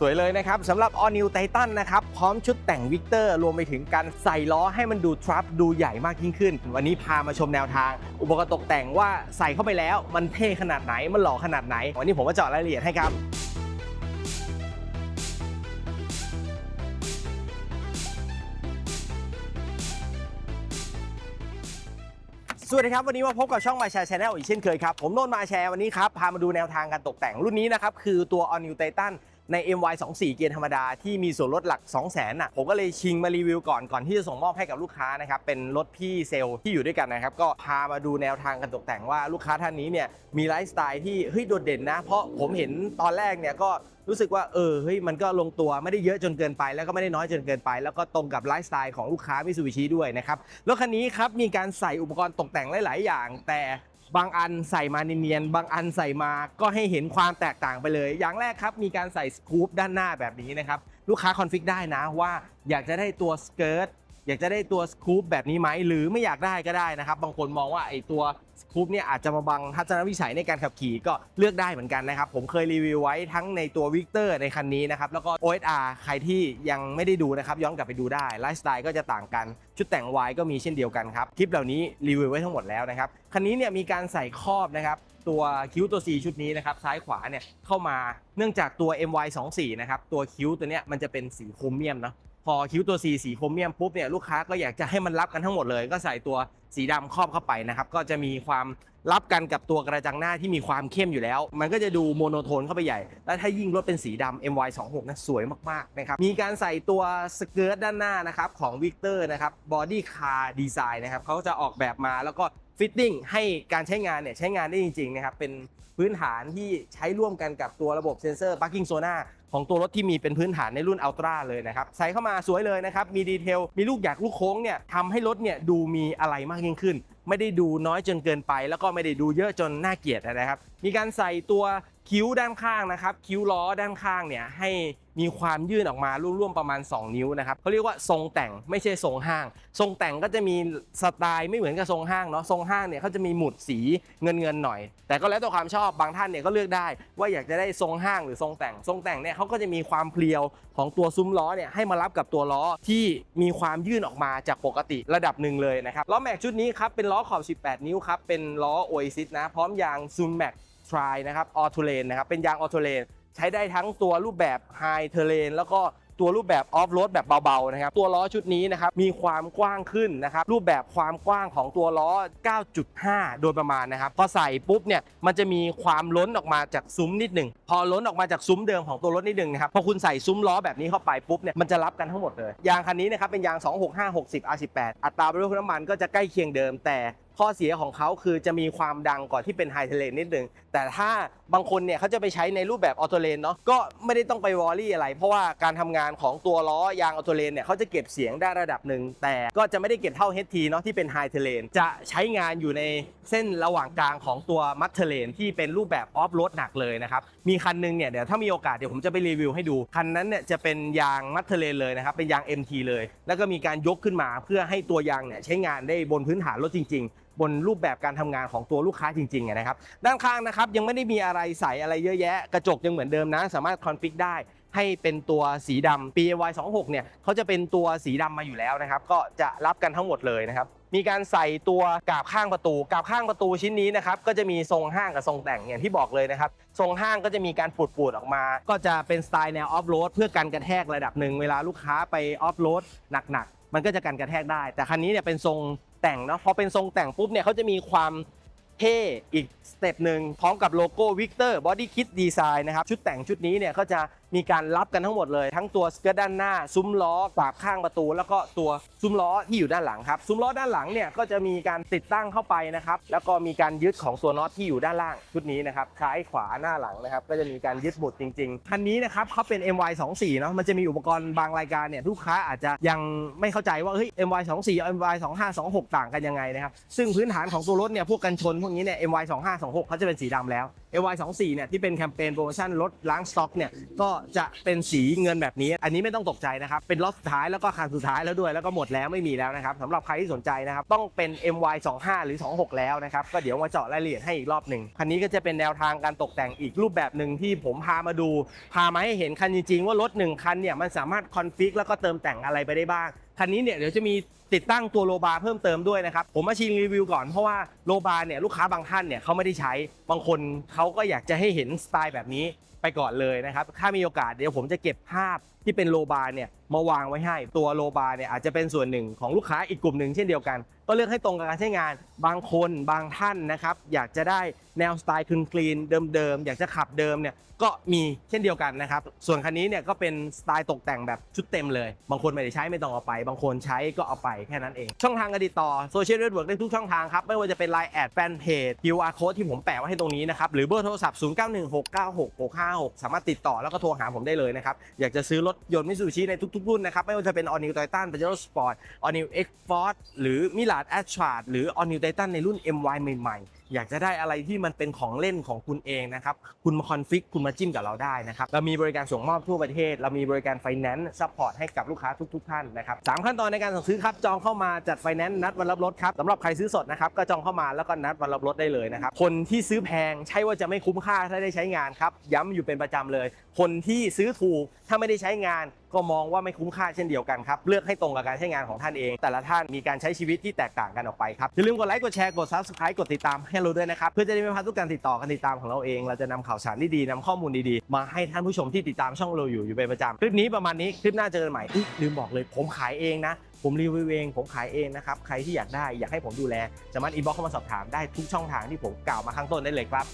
สวยเลยนะครับสำหรับ All New Titan นะครับ พร้อมชุดแต่งวิกเตอร์รวมไปถึงการใส่ล้อให้มันดูทรัพดูใหญ่มากยิ่งขึ้น วันนี้พามาชมแนวทาง อุปกรณ์ตกแต่งว่าใส่เข้าไปแล้ว มันเท่ขนาดไหน มันหล่อขนาดไหน วันนี้ผมมาเจาะรายละเอียดให้ครับสวัสดีครับ วันนี้มาพบกับช่องมาแชร์ชาแนลอีกเช่นเคยครับ ผมโนนมาแชร์วันนี้ครับ พามาดูแนวทางการตกแต่งรุ่นนี้นะครับ คือตัว All New Titan ใน MY 2 4 เกียร์ธรรมดาที่มีส่วนลดหลัก 2 0 0 0 0นน่ะผมก็เลยชิงมารีวิวก่อนก่อนที่จะส่งมอบให้กับลูกค้านะครับเป็นรถพี่เซลล์ที่อยู่ด้วยกันนะครับก็พามาดูแนวทางการตกแต่งว่าลูกค้าท่านนี้เนี่ยมีไลฟ์สไตล์ที่เฮ้ยโดดเด่นนะ เพราะผมเห็นตอนแรกเนี่ยก็รู้สึกว่าเออเฮ้ยมันก็ลงตัวไม่ได้เยอะจนเกินไป แล้วก็ไม่ได้น้อยจนเกินไป แล้วก็ตรงกับไลฟ์สไตล์ของลูกค้ามิซูบิชิด้วยนะครับรถคันนี้ครับมีการใส่อุปกรณ์ตกแต่งหลาย ๆ อย่าง แต่ บางอันใส่มาเนียนๆบางอันใส่มาก็ให้เห็นความแตกต่างไปเลย อย่างแรกครับ มีการใส่สกู๊ปด้านหน้าแบบนี้นะครับ ลูกค้าคอนฟิกได้นะว่าอยากจะได้ตัวสเกิร์ต อยากจะได้ตัวสกู๊ปแบบนี้ไหมหรือไม่อยากได้ก็ได้นะครับ บางคนมองว่าไอ้ตัวสกู๊ปเนี่ยอาจจะมาบังทัศนวิสัยในการขับขี่ก็เลือกได้เหมือนกันนะครับ ผมเคยรีวิวไว้ทั้งในตัววิกเตอร์ในคันนี้นะครับ แล้วก็ OSR ใครที่ยังไม่ได้ดูนะครับ ย้อนกลับไปดูได้ไลฟ์สไตล์ก็จะต่างกัน ชุดแต่ง Y ก็มีเช่นเดียวกันครับคลิปเหล่านี้รีวิวไว้ทั้งหมดแล้วนะครับคันนี้เนี่ยมีการใส่ครอบนะครับตัวคิ้วตัว C ชุดนี้นะครับซ้ายขวาเนี่ยเข้ามาเนื่องจากตัว MY 2 4 นะครับตัวคิ้วตัวเนี้ยมันจะเป็นสีโครเมียมเนาะ พอคิ้วตัว C สีโครเมียมปุ๊บเนี่ยลูกค้าก็อยากจะให้มันรับกันทั้งหมดเลย ก็ใส่ตัวสีดำครอบเข้าไปนะครับก็จะมีความรับกันกับตัวกระจังหน้าที่มีความเข้มอยู่แล้ว มันก็จะดูโมโนโทนเข้าไปใหญ่ แล้วถ้ายิ่งรถเป็นสีดำ MY 2 6 นะสวยมากๆนะครับมีการใส่ตัวสเกิร์ตด้านหน้านะครับของวิกเตอร์นะครับบอดี้คาร์ดีไซน์นะครับเขาจะออกแบบมาแล้วก็ ฟิตติ้งให้การใช้งานเนี่ยใช้งานได้จริงๆนะครับเป็นพื้นฐานที่ใช้ร่วมกันกับตัวระบบเซ็นเซอร์ปาร์กิ้งโซน่าของตัวรถที่มีเป็นพื้นฐานในรุ่นอัลตร้าเลยนะครับใส่เข้ามาสวยเลยนะครับมีดีเทลมีลูกหยากลูกโค้งเนี่ยทำให้รถเนี่ยดูมีอะไรมากยิ่งขึ้น ไม่ได้ดูน้อยจนเกินไป แล้วก็ไม่ได้ดูเยอะจนน่าเกลียดนะครับมีการใส่ตัว คิ้วด้านข้างนะครับ คิ้วล้อด้านข้างเนี่ยให้มีความยื่นออกมาร่วมๆประมาณ 2 นิ้วนะครับเขาเรียกว่าทรงแต่งไม่ใช่ทรงห้าง ทรงแต่งก็จะมีสไตล์ไม่เหมือนกับทรงห้างเนาะทรงห้างเนี่ยเขาจะมีหมุดสีเงินเงินๆหน่อย แต่ก็แล้วแต่ความชอบบางท่านเนี่ยก็เลือกได้ ว่าอยากจะได้ทรงห้างหรือทรงแต่งทรงแต่งเนี่ยเขาก็จะมีความเพรียวของตัวซุ้มล้อเนี่ยให้มารับกับตัวล้อที่มีความยื่นออกมาจากปกติระดับหนึ่งเลยนะครับล้อแม็กชุดนี้ครับเป็นล้อขอบ 18 นิ้วครับเป็นล้อ Oasis นะพร้อมยางซุ้มแมก Zoom Max Tri นะครับออทูเลนนะครับเป็นยางออทูเลนใช้ได้ทั้งตัวรูปแบบ High Terrain แล้วก็ตัวรูปแบบออฟโรดแบบเบาๆนะครับตัวล้อชุดนี้นะครับมีความกว้างขึ้นนะครับรูปแบบความกว้างของตัวล้อ 9.5 โดยประมาณนะครับพอใส่ปุ๊บเนี่ยมันจะมีความล้นออกมาจากซุ้มนิดหนึ่งพอล้นออกมาจากซุ้มเดิมของตัวรถนิดหนึ่งนะครับพอคุณใส่ซุ้มล้อแบบนี้เข้าไปปุ๊บเนี่ยมันจะรับกันทั้งหมดเลยยางคันนี้นะครับเป็นยาง 265 60 R18 อัตราบรรทุกน้ำมันก็จะใกล้เคียงเดิมแต่ข้อเสียของเขาคือจะมีความดังก่อนที่เป็นไฮเทเลนนิดนึง แต่ถ้าบางคนเนี่ยเขาจะไปใช้ในรูปแบบออโตเลนเนาะก็ไม่ได้ต้องไปวอรี่อะไร เพราะว่าการทำงานของตัวล้อยางออโตเลนเนี่ยเขาจะเก็บเสียงได้ระดับหนึ่ง แต่ก็จะไม่ได้เก็บเท่า HT เนาะที่เป็นไฮเทเลนจะใช้งานอยู่ในเส้นระหว่างกลางของตัวมัตเทเลนที่เป็นรูปแบบออฟโรดหนักเลยนะครับมีคันหนึงเนี่ยเดี๋ยวถ้ามีโอกาสเดี๋ยวผมจะไปรีวิวให้ดู คันนั้นเนี่ยจะเป็นยางมัตเทเลนเลยนะครับ เป็นยาง MT เลย แล้วก็มีการยกขึ้นมาเพื่อให้ตัวยางเนี่ยใช้งานได้บนพื้นฐานรถจริง ๆ บนรูปแบบการทำงานของตัวลูกค้าจริงๆนะครับ ด้านข้างนะครับยังไม่ได้มีอะไรใส่อะไรเยอะแยะ กระจกยังเหมือนเดิมนะ สามารถคอนฟิกได้ให้เป็นตัวสีดำ PAY 26 เนี่ยเขาจะเป็นตัวสีดำมาอยู่แล้วนะครับ ก็จะรับกันทั้งหมดเลยนะครับ มีการใส่ตัวกาบข้างประตู กาบข้างประตูชิ้นนี้นะครับก็จะมีทรงห้างกับทรงแต่งอย่างที่บอกเลยนะครับทรงห้างก็จะมีการปูดๆออกมา ก็จะเป็นสไตล์แนวออฟโรดเพื่อกันกระแทกระดับหนึ่งเวลาลูกค้าไปออฟโรดหนักๆ มันก็จะกันกระแทกได้ แต่คันนี้เนี่ยเป็นทรงแต่งเนาะพอเป็นทรงแต่งปุ๊บเนี่ยเขาจะมีความเท่อีกสเต็ปหนึ่งพร้อมกับโลโก้วิกเตอร์บอดี้คิดดีไซน์นะครับชุดแต่งชุดนี้เนี่ยก็จะมีการรับกันทั้งหมดเลย ทั้งตัวสเกิร์ตด้านหน้า ซุ้มล้อกาบข้างประตู แล้วก็ตัวซุ้มล้อที่อยู่ด้านหลังครับ ซุ้มล้อด้านหลังเนี่ยก็จะมีการติดตั้งเข้าไปนะครับแล้วก็มีการยึดของตัวน็อตที่อยู่ด้านล่างชุดนี้นะครับซ้ายขวาหน้าหลังนะครับก็จะมีการยึดหมุดจริงๆคันนี้นะครับเขาเป็น MY 2 4 เนาะมันจะมีอุปกรณ์บางรายการเนี่ยลูกค้าอาจจะยังไม่เข้าใจว่าเฮ้ย MY 2 4 MY 2 5 2 6 ต่างกันยังไงนะครับซึ่งพื้นฐานของตัวรถเนี่ยพวกกันชนพวกนี้เนี่ย MY 2 5 2 6เขาจะเป็นสีดำแล้ว MY 2 4 เนี่ยที่เป็นแคมเปญโปรโมชั่นลดล้างสต็อกเนี่ยก็จะเป็นสีเงินแบบนี้ อันนี้ไม่ต้องตกใจนะครับ เป็นล็อตสุดท้ายแล้วก็คันสุดท้ายแล้วด้วยแล้วก็หมดแล้วไม่มีแล้วนะครับสำหรับใครที่สนใจนะครับต้องเป็น MY 2 5 หรือ 26 แล้วนะครับก็เดี๋ยวมาเจาะรายละเอียดให้อีกรอบหนึ่งคันนี้ก็จะเป็นแนวทางการตกแต่งอีกรูปแบบหนึ่งที่ผมพามาดู พามาให้เห็นคันจริง ๆ ว่ารถหนึ่งคันเนี่ยมันสามารถคอนฟิกแล้วก็เติมแต่งอะไรไปได้บ้างคันนี้เนี่ยเดี๋ยวจะมี ติดตั้งตัวโลบาร์เพิ่มเติมด้วยนะครับ ผมมาชิมรีวิวก่อนเพราะว่าโลบาร์เนี่ยลูกค้าบางท่านเนี่ยเขาไม่ได้ใช้ บางคนเขาก็อยากจะให้เห็นสไตล์แบบนี้ไปก่อนเลยนะครับ ถ้ามีโอกาสเดี๋ยวผมจะเก็บภาพที่เป็นโลบาร์เนี่ยมาวางไว้ให้ ตัวโลบาร์เนี่ยอาจจะเป็นส่วนหนึ่งของลูกค้าอีกกลุ่มหนึ่งเช่นเดียวกัน ก็เลือกให้ตรงกับการใช้งานบางคนบางท่านนะครับ อยากจะได้แนวสไตล์คลีนเดิมๆ อยากจะขับเดิมเนี่ยก็มีเช่นเดียวกันนะครับ ส่วนคันนี้เนี่ยก็เป็นสไตล์ตกแต่งแบบชุดเต็มเลย บางคนไม่ได้ใช้ไม่ต้องเอาไป บางคนใช้ก็เอาไปแค่นั้นเอง ช่องทางการติดต่อโซเชียลเน็ตเวิร์กได้ทุกช่องทางครับ ไม่ว่าจะเป็น Line แอดแฟนเพจ QR code ที่ผมแปะไว้ให้ตรงนี้นะครับ หรือเบอร์โทรศัพท์ 091696656สามารถติดต่อแล้วก็โทรหาผมได้เลยนะครับอยากจะซื้อรถยนต์มิซูชิในทุกทุกรุ่นนะครับ ไม่ว่าจะเป็น All New Titan Pajero Sport All New X Force หรือ Mirage a s t r a หรือ All New Titan ในรุ่น MY ใหม่ๆอยากจะได้อะไรที่มันเป็นของเล่นของคุณเองนะครับ คุณมาคอนฟิกคุณมาจิ้มกับเราได้นะครับ เรามีบริการส่งมอบทั่วประเทศ เรามีบริการไฟแนนซ์ซัพพอร์ตให้กับลูกค้าทุก ๆ ท่านนะครับสามขั้นตอนในการสั่งซื้อครับ จองเข้ามาจัดไฟแนนซ์นัดวันรับรถครับสำหรับใครซื้อสดนะครับ ก็จองเข้ามาแล้วก็นัดวันรับรถได้เลยนะครับ คนที่ซื้อแพงใช่ว่าจะไม่คุ้มค่าถ้าได้ใช้งานครับ ย้ำอยู่เป็นประจำเลย คนที่ซื้อถูกถ้าไม่ได้ใช้งานก็มองว่าไม่คุ้มค่าเช่นเดียวกันครับ เลือกให้ตรงกับการใช้งานของท่านเอง แต่ละท่านมีการใช้ชีวิตที่แตกต่างกันออกไปครับอย่าลืมกดไลค์กดแชร์กด subscribe กดติดตามให้เราด้วยนะครับ เพื่อจะได้ไม่พลาดทุกการติดต่อการติดตามของเราเอง เราจะนำข่าวสารดีๆนำข้อมูลดีๆ มาให้ท่านผู้ชมที่ติดตามช่องเราอยู่อยู่เป็นประจำคลิปนี้ประมาณนี้คลิปหน้าเจอกันใหม่ลืมบอกเลยผมขายเองนะผมรีวิวเอง ผมขายเองนะครับ ใครที่อยากได้อยากให้ผมดูแล สามารถอินบ็อกเข้ามาสอบถามได้ทุกช่องทางที่ผมกล่าวมาข้างต้นได้เลยครับ